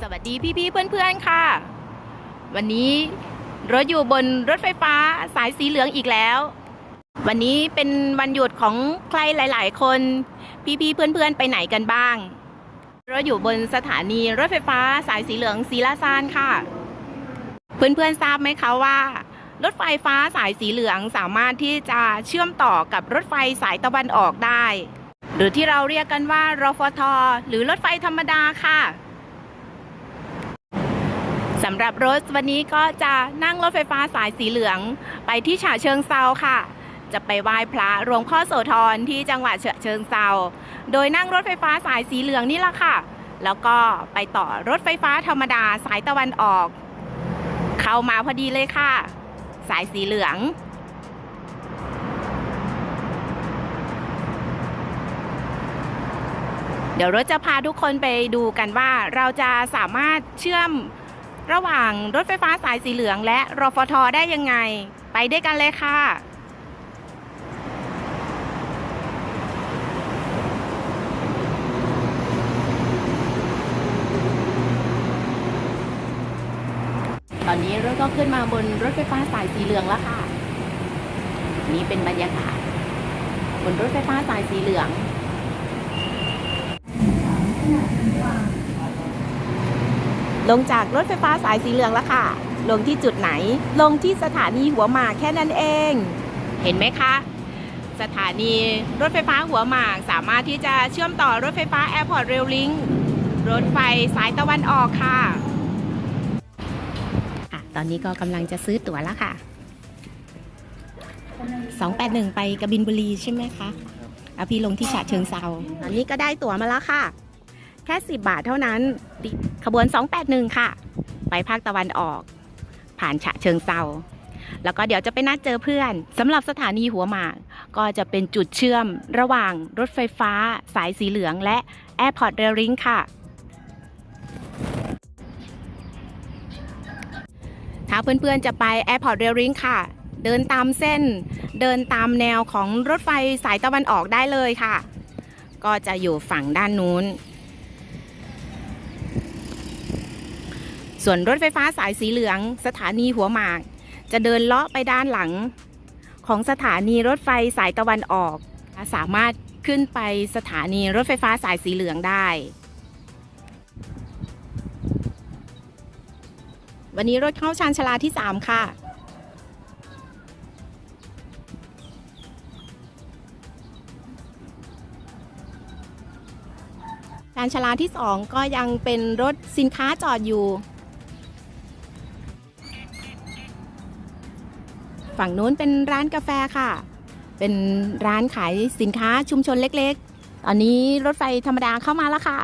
สวัสดีพี่ๆเพื่อนๆค่ะ วันนี้รถอยู่บนรถไฟฟ้าสายสีเหลืองอีกแล้ว วันนี้เป็นวันหยุดของใครหลาย ๆ คน พี่ๆเพื่อนๆไปไหนกันบ้างรถอยู่บนสถานีรถไฟฟ้าสายสีเหลืองศรีราชานค่ะ เพื่อนๆทราบไหมคะว่า รถไฟฟ้าสายสีเหลืองสามารถที่จะเชื่อมต่อกับรถไฟสายตะวันออกได้ หรือที่เราเรียกกันว่ารฟท หรือรถไฟธรรมดาค่ะ สำหรับรถวันนี้ก็จะนั่งรถไฟฟ้าสายสีเหลืองไปที่ฉะเชิงเซาค่ะ จะไปไหว้พระหลวงพ่อโสธรที่จังหวัดฉะเชิงเซาโดยนั่งรถไฟฟ้าสายสีเหลืองนี่แหละค่ะ แล้วก็ไปต่อรถไฟฟ้าธรรมดาสายตะวันออก เข้ามาพอดีเลยค่ะ สายสีเหลืองเดี๋ยวรถจะพาทุกคนไปดูกันว่าเราจะสามารถเชื่อม ระหว่างรถไฟฟ้าสายสีเหลืองและรฟทได้ยังไง ไปด้วยกันเลยค่ะ ตอนนี้รถก็ขึ้นมาบนรถไฟฟ้าสายสีเหลืองแล้วค่ะ นี่เป็นบรรยากาศ บนรถไฟฟ้าสายสีเหลือง ลงจากรถไฟฟ้าสายสีเหลืองแล้วค่ะ ลงที่จุดไหน ลงที่สถานีหัวหมากแค่นั้นเอง เห็นไหมคะ สถานีรถไฟฟ้าหัวหมากสามารถที่จะเชื่อมต่อรถไฟฟ้า Airport Rail Link รถไฟสายตะวันออกค่ะอะ ตอนนี้ก็กำลังจะซื้อตั๋วแล้วค่ะ 281 ไปกบินบุรีใช่ไหมคะเอาพี่ลงที่ฉะเชิงเซาอันนี้ก็ได้ตั๋วมาแล้วค่ะ แค่ 10 บาทเท่านั้น ขบวน 281 ค่ะ ไปภาคตะวันออก ผ่านฉะเชิงเซาแล้วก็เดี๋ยวจะไปนัดเจอเพื่อนสำหรับสถานีหัวหมาก ก็จะเป็นจุดเชื่อมระหว่างรถไฟฟ้า สายสีเหลืองและ Airport Rail Link ค่ะ ถ้าเพื่อนๆจะไป Airport Rail Link ค่ะ เดินตามเส้น เดินตามแนวของรถไฟสายตะวันออกได้เลยค่ะ ก็จะอยู่ฝั่งด้านนู้น ส่วนรถไฟฟ้าสายสีเหลือง สถานีหัวหมาก จะเดินเลาะไปด้านหลัง ของสถานีรถไฟสายตะวันออก สามารถขึ้นไปสถานีรถไฟฟ้าสายสีเหลืองได้ วันนี้รถเข้าชานชาลาที่ 3 ค่ะชานชาลาที่ 2 ก็ยังเป็นรถสินค้าจอดอยู่ ฝั่งนู้นเป็นร้านกาแฟค่ะ เป็นร้านขายสินค้าชุมชนเล็กๆ ตอนนี้รถไฟธรรมดาเข้ามาแล้วค่ะ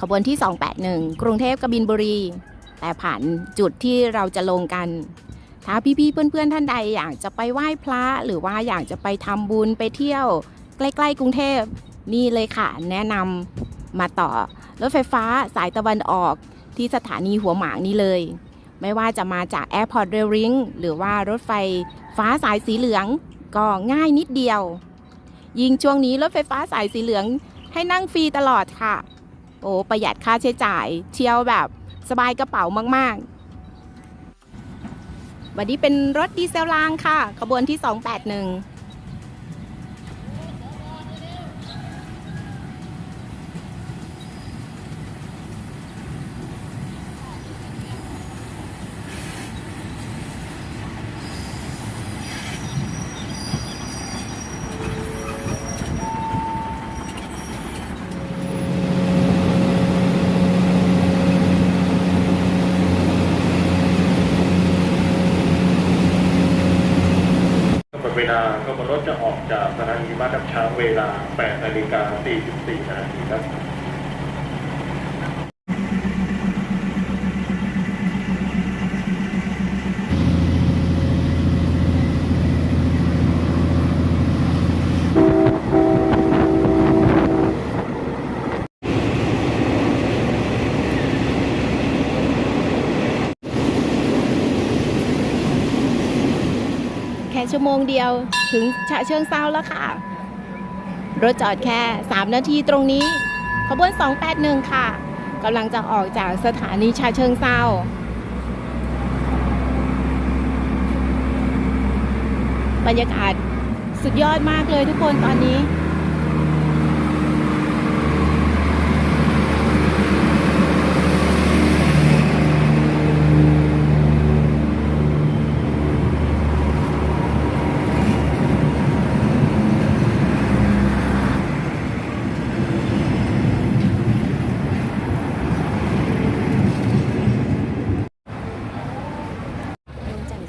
ขบวนที่ 281 กรุงเทพกบินบุรี แต่ผ่านจุดที่เราจะลงกัน ถ้าพี่ๆ เพื่อนๆ ท่านใดอยากจะไปไหว้พระ หรือว่าอยากจะไปทำบุญไปเที่ยว ใกล้ๆ กรุงเทพนี่เลยค่ะ แนะนำมาต่อรถไฟฟ้าสายตะวันออกที่สถานีหัวหมากนี้เลย ไม่ว่าจะมาจาก Airport Rail r i n g หรือว่ารถไฟฟ้าสายสีเหลือง ก็ง่ายนิดเดียว ยิ่งช่วงนี้รถไฟฟ้าสายสีเหลืองให้นั่งฟรีตลอดค่ะ โอ้ประหยัดค่าใช้จ่าย เที่ยวแบบสบายกระเป๋ามาก ๆ วันนี้เป็นรถดีเซลรางค่ะ ขบวนที่ 281 กำหนดเวลา ขบวนรถจะออกจากสถานีบ้านน้ำช้างเวลา 8 นาฬิกา 44 นาทีครับ ชั่วโมงเดียวถึงฉะเชิงเซาแล้วค่ะ รถจอดแค่ 3 นาทีตรงนี้ขบวน 281 ค่ะกำลังจะออกจากสถานีชาเชิงเซาบรรยากาศสุดยอดมากเลยทุกคนตอนนี้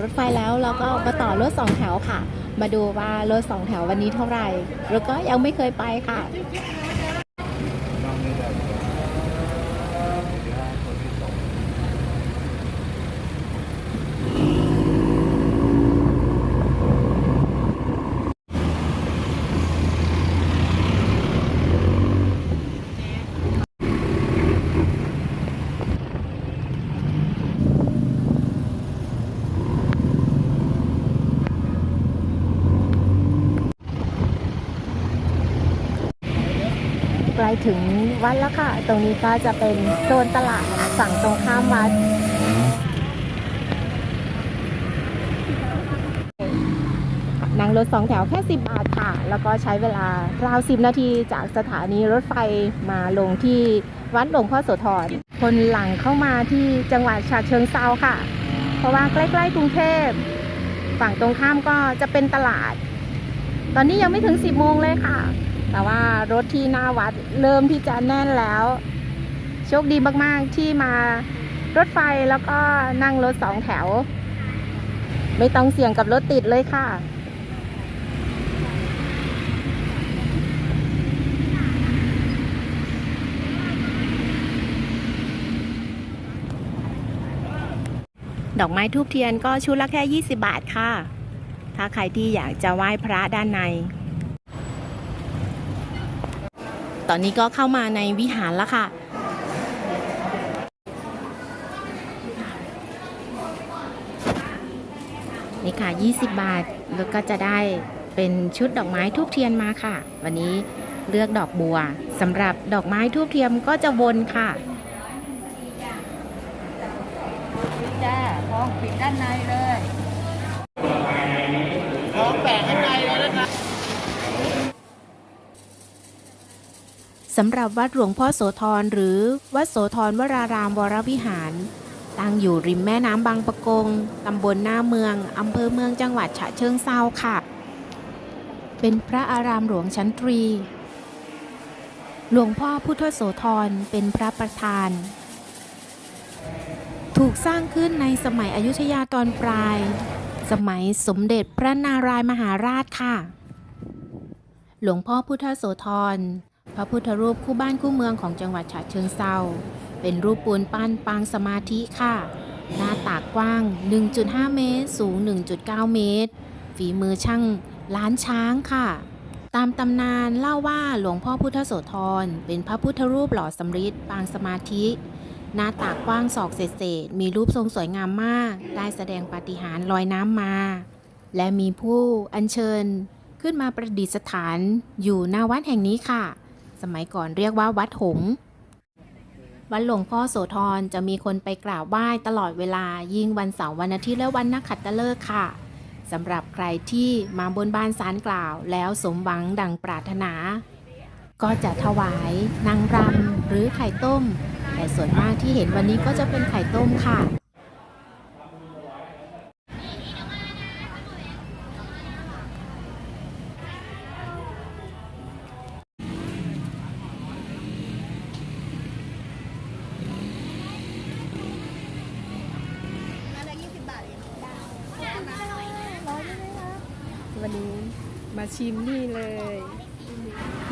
ล งจากรถไฟแล้วเราก็มาต่อรถสองแถวค่ะ มาดูว่ารถสองแถววันนี้เท่าไหร่ แล้วก็ยังไม่เคยไปค่ะ ถึงวัดแล้วค่ะ ตรงนี้ก็จะเป็นโซนตลาดฝั่งตรงข้ามวัด นั่งรถสองแถวแค่ 10 บาทค่ะ แล้วก็ใช้เวลาราว 10 นาทีจากสถานีรถไฟมาลงที่วัดหลวงพ่อโสธร คนหลังเข้ามาที่จังหวัดฉะเชิงเซาค่ะ เพราะว่าใกล้ๆกรุงเทพ ฝั่งตรงข้ามก็จะเป็นตลาด ตอนนี้ยังไม่ถึง 10 โมงเลยค่ะ แต่ว่ารถที่หน้าวัดเริ่มที่จะแน่นแล้ว โชคดีมากๆที่มารถไฟแล้วก็นั่งรถสองแถว ไม่ต้องเสี่ยงกับรถติดเลยค่ะดอกไม้ทูบเทียนก็ชุดละแค่ 20 บาทค่ะ ถ้าใครที่อยากจะไหว้พระด้านใน ตอนนี้ก็เข้ามาในวิหารแล้วค่ะ นี่ค่ะ 20 บาท แล้วก็จะได้เป็นชุดดอกไม้ทูบเทียนมาค่ะ วันนี้เลือกดอกบัวสำหรับดอกไม้ทูบเทียมก็จะวนค่ะจ้าท้องปิดด้านในเลยท้องแปะข้างในเลยนะคะ สำหรับวัดหลวงพ่อโสธรหรือวัดโสธรวรารามวรวิหาร ตั้งอยู่ริมแม่น้ำบางปะกงตำบลหน้าเมืองอำเภอเมืองจังหวัดฉะเชิงเซาค่ะ เป็นพระอารามหลวงชั้นตรี หลวงพ่อพุทธโสธรเป็นพระประธาน ถูกสร้างขึ้นในสมัยอยุธยาตอนปลาย สมัยสมเด็จพระนารายมหาราชค่ะ หลวงพ่อพุทธโสธร พระพุทธรูปคู่บ้านคู่เมืองของจังหวัดฉะเชิงเซาเป็นรูปปูนปั้นปางสมาธิค่ะ หน้าตากกว้าง 1.5 เมตร สูง 1.9 เมตร ฝีมือช่างล้านช้างค่ะ ตามตำนานเล่าว่าหลวงพ่อพุทธโสธรเป็นพระพุทธรูปหล่อสำริดปางสมาธิ หน้าตากกว้างศอกเศษมีรูปทรงสวยงามมาก ได้แสดงปาฏิหาริย์ลอยน้ำมา และมีผู้อัญเชิญขึ้นมาประดิษฐานอยู่หน้าวัดแห่งนี้ค่ะ สมัยก่อนเรียกว่าวัดหงวัดหลวงพ่อโสธรจะมีคนไปกราบไหว้ตลอดเวลายิ่งวันเสาร์วันอาทิตย์และวันนักขัตฤกษ์ค่ะสำหรับใครที่มาบนบานสารกล่าว แล้วสมหวังดังปรารถนา ก็จะถวายนางรำหรือไข่ต้ม แต่ส่วนมากที่เห็นวันนี้ก็จะเป็นไข่ต้มค่ะ ชิมนี่เลย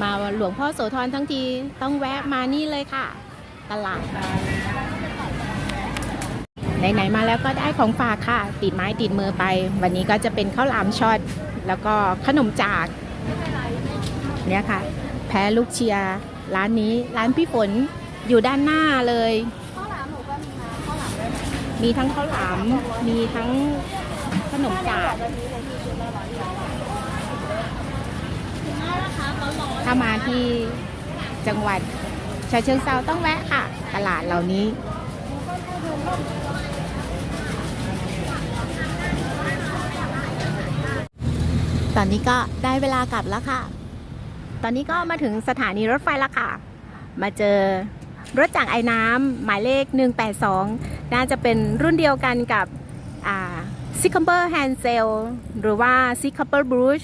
มาหลวงพ่อโสธรทั้งทีต้องแวะมานี่เลยค่ะ ตลาดไหนๆมาแล้วก็ได้ของฝากค่ะ ติดไม้ติดมือไป วันนี้ก็จะเป็นข้าวหลามช็อตแล้วก็ขนมจากเนี่ยค่ะ แพ้ลูกเชียร์ร้านนี้ร้านพี่ฝนอยู่ด้านหน้าเลยข้าวหลามหนูก็มีนะข้าวหลามด้วยนะมีทั้งข้าวหลามมีทั้งขนมจาก แบบนี้เลยที่ชุดละร้อยบาท ถ้ามาที่จังหวัดชาเชิงเซาต้องแวะค่ะ ตลาดเหล่านี้ ตอนนี้ก็ได้เวลากลับแล้วค่ะ ตอนนี้ก็มาถึงสถานีรถไฟแล้วค่ะ มาเจอรถจากไอ้น้ำหมายเลข 182 น่าจะเป็นรุ่นเดียวกันกับซิคัมเบอร์แฮนเซลหรือว่าซิคัมเบอร์บรูช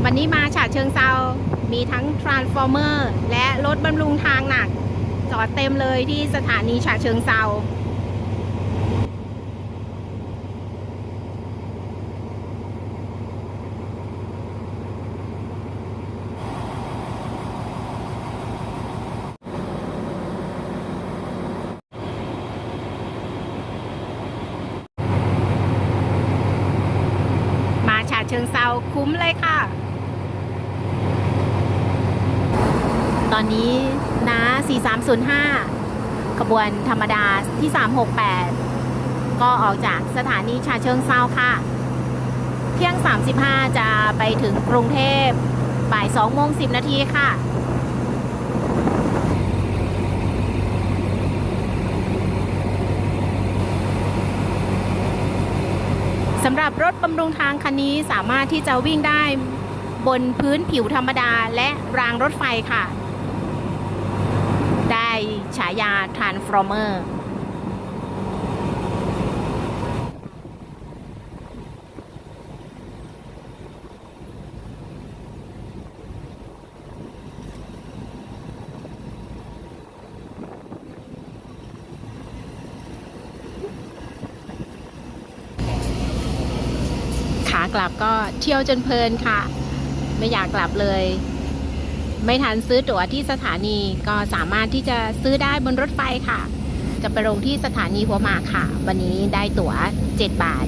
วันนี้มาฉะเชิงเซา มีทั้งทรานส์ฟอร์เมอร์และรถบำรุงทางหนัก จอดเต็มเลยที่สถานีฉะเชิงเซามาฉะเชิงเซาคุ้มเลยค่ะ ตอนนี้นะ 4305 ขบวนธรรมดาที่ 368 ก็ออกจากสถานีฉะเชิงเซาค่ะ เที่ยง 35 จะไปถึงกรุงเทพบ่าย2โมง10 นาทีค่ะสำหรับรถบำรุงทางคันนี้สามารถที่จะวิ่งได้บนพื้นผิวธรรมดาและรางรถไฟค่ะ ฉายา Transformer ขากลับก็เที่ยวจนเพลินค่ะ ไม่อยากกลับเลย ไม่ทันซื้อตั๋วที่สถานีก็สามารถที่จะซื้อได้บนรถไฟค่ะ จะไปลงที่สถานีหัวหมากค่ะ วันนี้ได้ตั๋ว 7 บาท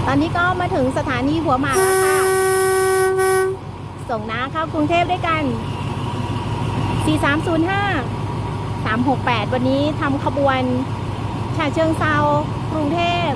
ต อนนี้ก็มาถึงสถานีหัวหมากแล้วค่ะ ส่งน้าเข้ากรุงเทพด้วยกัน 4305 368 วันนี้ทำขบวนชาเชิงเซากรุงเทพ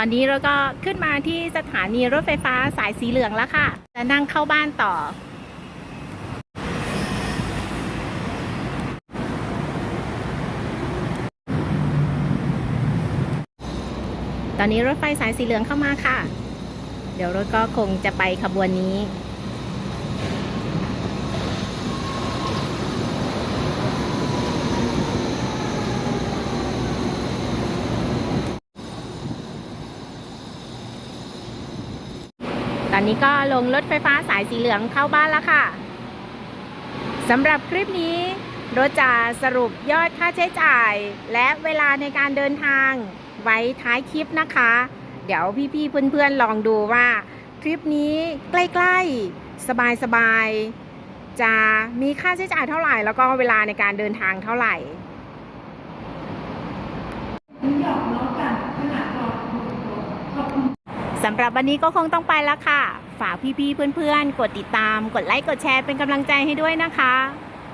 ตอนนี้เราก็ขึ้นมาที่สถานีรถไฟฟ้าสายสีเหลืองแล้วค่ะ จะนั่งเข้าบ้านต่อ ตอนนี้รถไฟสายสีเหลืองเข้ามาค่ะ เดี๋ยวรถก็คงจะไปขบวนนี้ อนนี้ก็ลงรถไฟฟ้าสายสีเหลืองเข้าบ้านแล้วค่ะสำหรับคลิปนี้รถจะสรุปยอดค่าใช้จ่าย และเวลาในการเดินทางไว้ท้ายคลิปนะคะ เดี๋ยวพี่ๆเพื่อนๆลองดูว่าทริปนี้ใกล้ๆ สบายๆ จะมีค่าใช้จ่ายเท่าไหร่ แล้วก็เวลาในการเดินทางเท่าไหร่ สำหรับวันนี้ก็คงต้องไปแล้วค่ะ ฝากพี่ๆเพื่อนๆ กดติดตาม กดไลค์ กดแชร์เป็นกำลังใจให้ด้วยนะคะ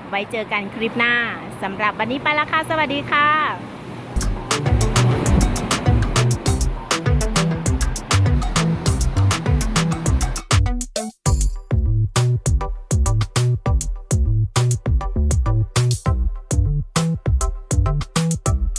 ไว้เจอกันคลิปหน้าสำหรับวันนี้ไปแล้วค่ะ สวัสดีค่ะ